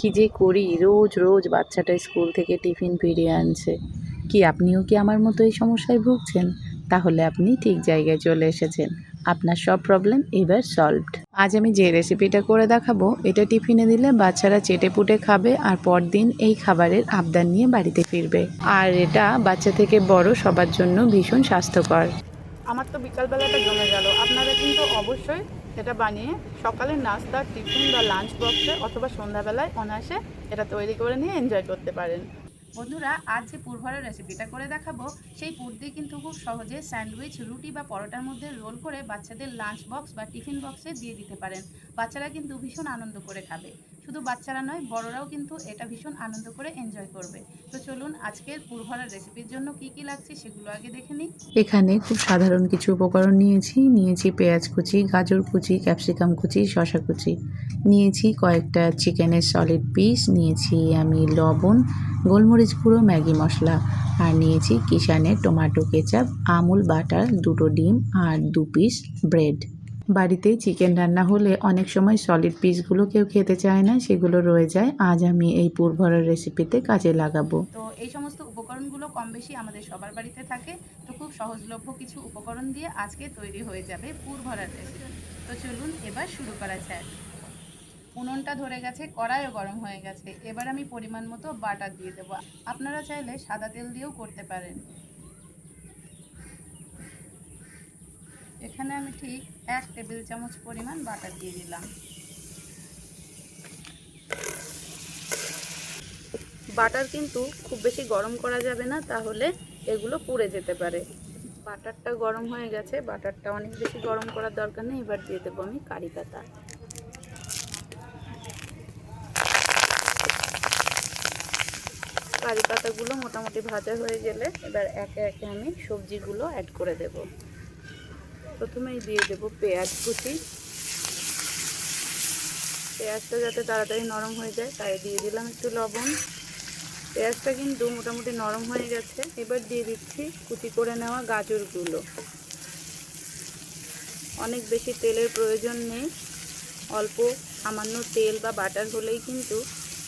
কি যে করি? রোজ রোজ বাচ্চাটা স্কুল থেকে টিফিন ফিরিয়ে আনছে। কি আপনিও কি আমার মতো এই সমস্যায় ভুগছেন? তাহলে আপনি ঠিক জায়গায় চলে এসেছেন। আপনার সব প্রবলেম এবার সলভড আজ আমি যে রেসিপিটা করে দেখাবো, এটা টিফিনে দিলে বাচ্চারা চেটে পুটে খাবে আর পরদিন এই খাবারের আবদার নিয়ে বাড়িতে ফিরবে। আর এটা বাচ্চা থেকে বড় সবার জন্য ভীষণ স্বাস্থ্যকর। আমার তো বিকালবেলাটা জমে গেল। আপনারা কিন্তু অবশ্যই এটা বানিয়ে সকালে নাস্তা, টিফিন বা লাঞ্চ বক্সে অথবা সন্ধ্যাবেলায় অনায়াসে এটা তৈরি করে নিয়ে এনজয় করতে পারেন। বন্ধুরা, আজ যে পুরভরের রেসিপিটা করে দেখাবো, সেই পুর দিয়ে কিন্তু খুব সহজে স্যান্ডউইচ রুটি বা পরোটার মধ্যে রোল করে বাচ্চাদের লাঞ্চ বক্স বা টিফিন বক্সে দিয়ে দিতে পারেন। বাচ্চারা কিন্তু ভীষণ আনন্দ করে খাবে। শুধু বাচ্চারা নয়, বড়রাও কিন্তু এটা ভীষণ আনন্দ করে এনজয় করবে। তো চলুন আজকের পুরভরের রেসিপির জন্য কি কি লাগছে সেগুলো আগে দেখে নিই। এখানে খুব সাধারণ কিছু উপকরণ নিয়েছি। নিয়েছি পেঁয়াজ কুচি, গাজর কুচি, ক্যাপসিকাম কুচি, শসা কুচি। নিয়েছি কয়েকটা চিকেনের সলিড পিস নিয়েছি আমি লবণ, গোলমরিচ গুঁড়ো, ম্যাগি মশলা, আর নিয়েছি কিষানের টমেটো কেচাপ আমুল বাটার, দুটো ডিম, আর দু পিস ব্রেড বাড়িতে চিকেন রান্না হলে অনেক সময় সলিড পিসগুলো কেউ খেতে চায় না, সেগুলো রয়ে যায়। আজ আমি এই পুরভরার রেসিপিতে কাজে লাগাবো। তো এই সমস্ত উপকরণগুলো কম বেশি আমাদের সবার বাড়িতে থাকে। তো খুব সহজলভ্য কিছু উপকরণ দিয়ে আজকে তৈরি হয়ে যাবে পুর ভরার রেসিপি তো চলুন এবার শুরু করা যায় উনুনটা ধরে গেছে, কড়াইও গরম হয়ে গেছে। এবার আমি পরিমাণ মতো বাটার দিয়ে দেবো। আপনারা চাইলে সাদা তেল দিয়েও করতে পারেন। এখানে আমি ঠিক এক টেবিল চামচ পরিমাণ বাটার দিয়ে দিলাম। বাটার কিন্তু খুব বেশি গরম করা যাবে না, তাহলে এগুলো পুড়ে যেতে পারে। বাটারটা গরম হয়ে গেছে, বাটারটা অনেক বেশি গরম করার দরকার নেই, এবার দিয়ে দেবো আমি কারি পাতা। কারি পাতাগুলো মোটামুটি ভাজা হয়ে গেলে এবার একে একে আমি সবজিগুলো অ্যাড করে দেব। প্রথমেই দিয়ে দেব পেঁয়াজ কুচি। পেঁয়াজটা যাতে তাড়াতাড়ি নরম হয়ে যায়, তাই দিয়ে দিলাম একটু লবণ। পেঁয়াজটা কিন্তু মোটামুটি নরম হয়ে গেছে। এবার দিয়ে দিচ্ছি কুচি করে নেওয়া গাজরগুলো। অনেক বেশি তেলের প্রয়োজন নেই। অল্প সামান্য তেল বা বাটার হলেই কিন্তু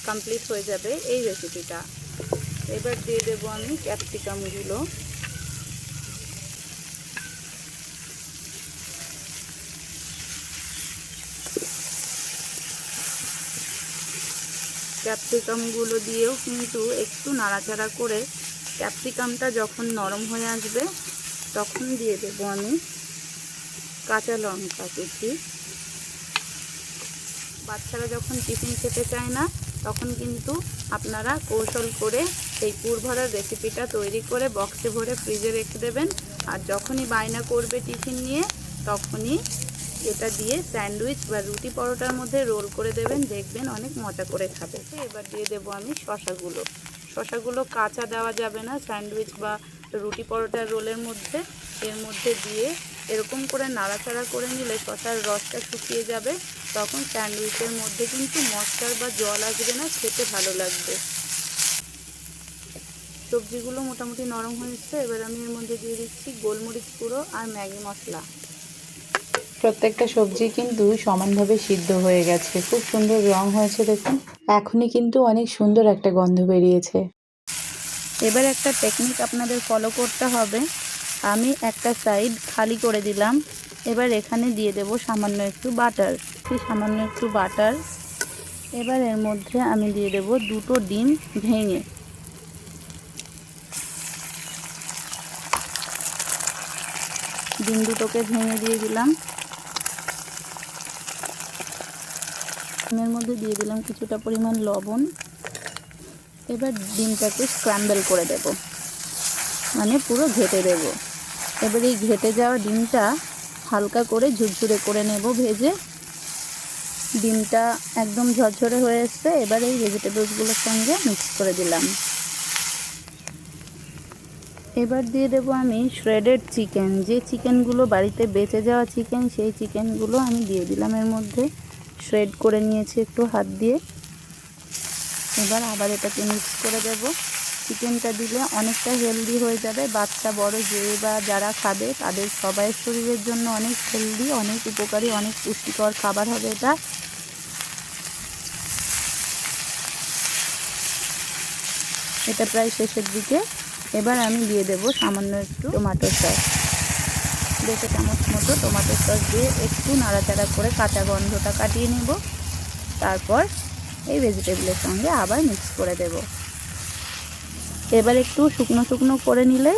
কমপ্লিট হয়ে যাবে এই রেসিপিটা এবার দিয়ে দেবো আমি ক্যাপসিকামগুলো ক্যাপসিকামগুলো দিয়েও কিন্তু একটু নাড়াচাড়া করে ক্যাপসিকামটা যখন নরম হয়ে আসবে, তখন দিয়ে দেবো আমি কাঁচা লঙ্কা কুচি। বাচ্চারা যখন টিফিন খেতে চায় না, তখন কিন্তু আপনারা কৌশল করে এই পুর ভরার রেসিপিটা তৈরি করে বক্সে ভরে ফ্রিজে রেখে দেবেন। আর যখনই বায়না করবে টিফিন নিয়ে, তখনই এটা দিয়ে স্যান্ডউইচ বা রুটি পরোটার মধ্যে রোল করে দেবেন, দেখবেন অনেক মজা করে খাবে। এবার দিয়ে দেবো আমি শশাগুলো। শশাগুলো কাঁচা দেওয়া যাবে না, স্যান্ডউইচ বা রুটি পরোটার রোলের মধ্যে। এর মধ্যে দিয়ে এরকম করে নাড়াচাড়া করে নিলে শশার রসটা শুকিয়ে যাবে, তখন স্যান্ডউইচের মধ্যে কিন্তু মশলার বা জল আসবে না, খেতে ভালো লাগবে। সবজিগুলো মোটামুটি নরম হয়েছে, এবার আমি এর মধ্যে দিয়ে দিচ্ছি গোলমরিচ গুঁড়ো আর ম্যাগি মশলা। প্রত্যেকটা সবজি কিন্তু সমানভাবে সিদ্ধ হয়ে গেছে। খুব সুন্দর রং হয়েছে, দেখুন। এখনই কিন্তু অনেক সুন্দর একটা গন্ধ বেরিয়েছে। এবার একটা টেকনিক আপনাদের ফলো করতে হবে। আমি একটা সাইড খালি করে দিলাম। এবার এখানে দিয়ে দেব সামান্য একটু বাটার সামান্য একটু বাটার এবার এর মধ্যে আমি দিয়ে দেব দুটো ডিম ভেঙে। ডিম দুটোকে ভেঙে দিয়ে দিলাম। ডিমের মধ্যে দিয়ে দিলাম কিছুটা পরিমাণ লবণ। এবার ডিমটাকে স্ক্র্যাম্বল করে দেব। মানে পুরো ঘেটে দেব। এবার এই ঘেটে যাওয়া ডিমটা হালকা করে ঝুরঝুরে করে নেব ভেজে। ডিমটা একদম ঝরঝরে হয়ে এসছে এবার এই ভেজিটেবলসগুলোর সঙ্গে মিক্স করে দিলাম। এবার দিয়ে দেব আমি শ্রেডেড চিকেন যে চিকেনগুলো বাড়িতে বেঁচে যাওয়া চিকেন সেই চিকেনগুলো আমি দিয়ে দিলাম এর মধ্যে। শ্রেড করে নিয়েছি একটু হাত দিয়ে। এবার আবার এটাকে মিক্স করে দেব। চিকেনটা দিলে অনেকটা হেলদি হয়ে যাবে। বাচ্চা, বড় যে বা যারা খাবে, তাদের সবাইয়ের শরীরের জন্য অনেক হেলদি অনেক উপকারী, অনেক পুষ্টিকর খাবার হবে এটা। এটা প্রায় শেষের দিকে। এবার আমি দিয়ে দেব সামান্য একটু টমেটো সস দেখে চামচ মতো টমেটো সস দিয়ে একটু নাড়াচাড়া করে কাঁচা গন্ধটা কাটিয়ে নেব। তারপর এই ভেজিটেবলের সঙ্গে আবার মিক্স করে দেব। এবার একটু শুকনো শুকনো করে নিলে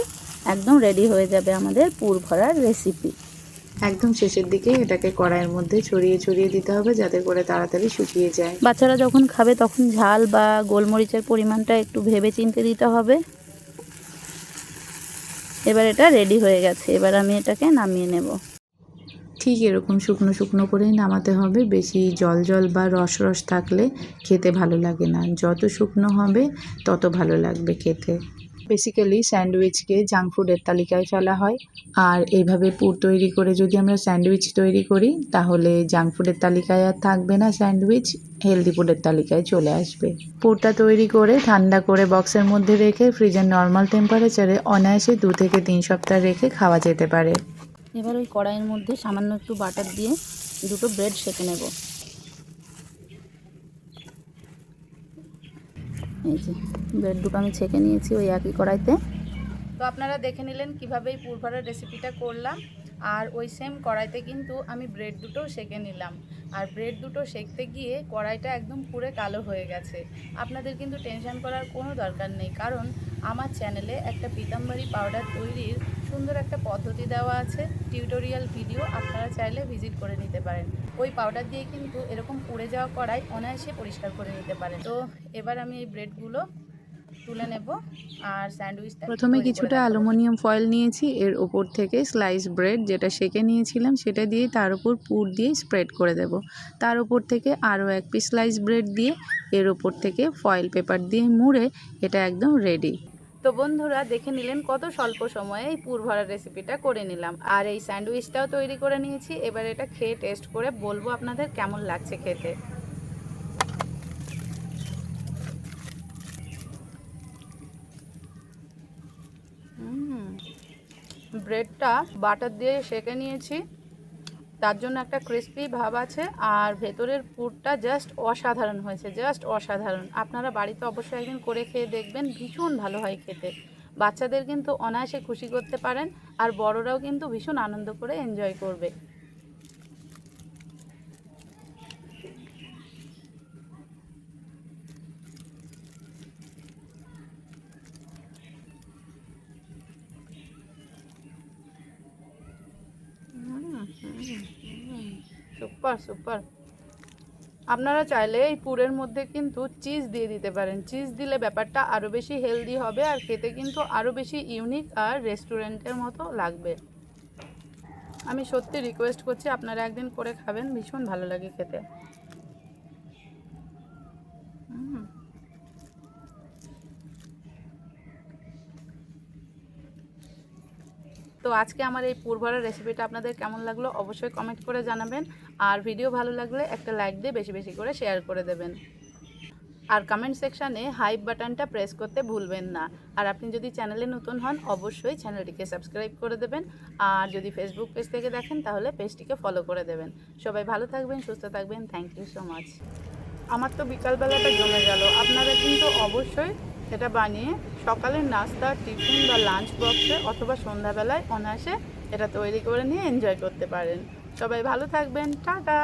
একদম রেডি হয়ে যাবে আমাদের পুর ভরার রেসিপি একদম শেষের দিকে এটাকে কড়াইয়ের মধ্যে ছড়িয়ে ছড়িয়ে দিতে হবে যাতে করে তাড়াতাড়ি শুকিয়ে যায়। বাচ্চারা যখন খাবে তখন ঝাল বা গোলমরিচের পরিমাণটা একটু ভেবে চিনতে দিতে হবে। এবার এটা রেডি হয়ে গেছে। এবার আমি এটাকে নামিয়ে নেব। ঠিক এরকম শুকনো শুকনো করেই নামাতে হবে। বেশি জল জল বা রস রস থাকলে খেতে ভালো লাগে না। যত শুকনো হবে, তত ভালো লাগবে খেতে। বেসিক্যালি স্যান্ডউইচকে জাঙ্ক ফুডের তালিকায় ফেলা হয়। আর এইভাবে পুর তৈরি করে যদি আমরা স্যান্ডউইচ তৈরি করি, তাহলে জাঙ্ক ফুডের তালিকায় আর থাকবে না স্যান্ডউইচ হেলদি ফুডের তালিকায় চলে আসবে। পুরটা তৈরি করে ঠান্ডা করে বক্সের মধ্যে রেখে ফ্রিজের নর্মাল টেম্পারেচারে অনায়াসে দু থেকে তিন সপ্তাহ রেখে খাওয়া যেতে পারে। এবার ওই কড়াইয়ের মধ্যে সামান্য একটু বাটার দিয়ে দুটো ব্রেড সেঁকে নেব। এই যে ব্রেড দুটো আমি ছেঁকে নিয়েছি ওই একই কড়াইতে। তো আপনারা দেখে নিলেন কীভাবে এই পুরভরার রেসিপিটা করলাম। আর ওই সেম কড়াইতে কিন্তু আমি ব্রেড দুটো সেঁকে নিলাম। আর ব্রেড দুটো সেঁকতে গিয়ে কড়াইটা একদম পুরে কালো হয়ে গেছে। আপনাদের কিন্তু টেনশন করার কোনো দরকার নেই। কারণ আমার চ্যানেলে একটা পিতাম্বরী পাউডার তৈরির সুন্দর একটা পদ্ধতি দেওয়া আছে টিউটোরিয়াল ভিডিও আপনারা চাইলে ভিজিট করে নিতে পারেন। ওই পাউডার দিয়ে কিন্তু এরকম পুড়ে যাওয়া কড়াই অনায়াসে পরিষ্কার করে নিতে পারেন। তো এবার আমি এই ব্রেডগুলো তুলে নেব আর স্যান্ডউইচটা প্রথমে কিছুটা অ্যালুমিনিয়াম ফয়েল নিয়েছি এর ওপর থেকে স্লাইস ব্রেড যেটা সেকে নিয়েছিলাম সেটা দিয়ে তার উপর পুর দিয়ে স্প্রেড করে দেব। তার উপর থেকে আরও এক পিস স্লাইস ব্রেড দিয়ে এর ওপর থেকে ফয়েল পেপার দিয়ে মুড়ে এটা একদম রেডি তো বন্ধুরা দেখে নিলেন কত স্বল্প সময়ে এই পুর ভরার রেসিপিটা করে নিলাম। আর এই স্যান্ডউইচটাও তৈরি করে নিয়েছি। এবার এটা খেয়ে টেস্ট করে বলব আপনাদের কেমন লাগছে খেতে। ব্রেডটা বাটার দিয়ে সেঁকে নিয়েছি। তার জন্য একটা ক্রিস্পি ভাব আছে, আর ভেতরের পুরটা জাস্ট অসাধারণ হয়েছে জাস্ট অসাধারণ। আপনারা বাড়িতে অবশ্যই একদিন করে খেয়ে দেখবেন, ভীষণ ভালো হয় খেতে। বাচ্চাদের কিন্তু অনায়াসে খুশি করতে পারেন, আর বড়রাও কিন্তু ভীষণ আনন্দ করে এনজয় করবে। সুপার সুপার আপনারা চাইলে এই পুরের মধ্যে কিন্তু চিজ দিয়ে দিতে পারেন। চিজ দিলে ব্যাপারটা আরও বেশি হেলদি হবে আর খেতে কিন্তু আরও বেশি ইউনিক আর রেস্টুরেন্টের মতো লাগবে। আমি সত্যি রিকোয়েস্ট করছি, আপনারা একদিন করে খাবেন, ভীষণ ভালো লাগে খেতে। তো আজকে আমার এই পুরভরা রেসিপিটা আপনাদের কেমন লাগল অবশ্যই কমেন্ট করে জানাবেন। আর ভিডিও ভালো লাগলে একটা লাইক দিয়ে বেশি বেশি করে শেয়ার করে দেবেন। আর কমেন্ট সেকশানে হাইপ বাটনটা প্রেস করতে ভুলবেন না। আর আপনি যদি চ্যানেলে নতুন হন, অবশ্যই চ্যানেলটিকে সাবস্ক্রাইব করে দেবেন। আর যদি ফেসবুক পেজ থেকে দেখেন, তাহলে পেজটিকে ফলো করে দেবেন। সবাই ভালো থাকবেন, সুস্থ থাকবেন। থ্যাংক ইউ সো মাচ আমার তো বিকালবেলাটা জমে গেল। আপনারা কিন্তু অবশ্যই এটা বানিয়ে সকালের নাস্তা, টিফিন বা লাঞ্চ বক্সে অথবা সন্ধ্যাবেলায় অনায়াসে এটা তৈরি করে নিয়ে এনজয় করতে পারেন। সবাই ভালো থাকবেন। টাটা!